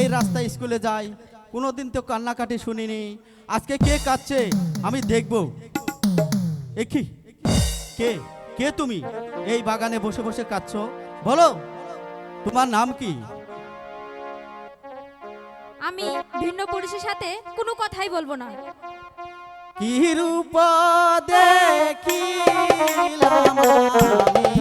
এই রাস্তায় স্কুলে যাই কোনোদিন তো কান্নাকাটি শুনিনি। আজকে কে কাচ্ছে আমি দেখব। একই কে? কে? তুমি? এই বাগানে বসে বসে কাচ্ছ বলো তোমার নাম কি? আমি ভিন্ন পুরুষের সাথে কোনো কথাই বলব না। কি রূপ দেখিলাম আমি?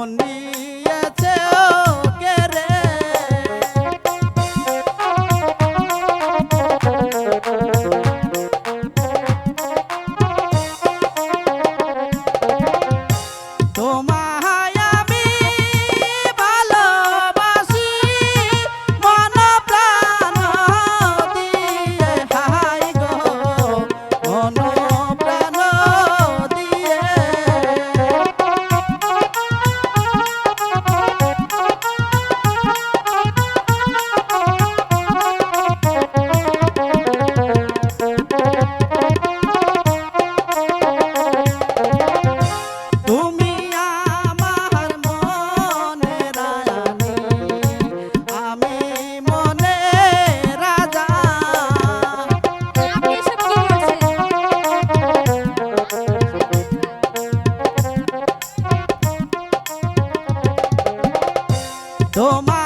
মনি Oh my.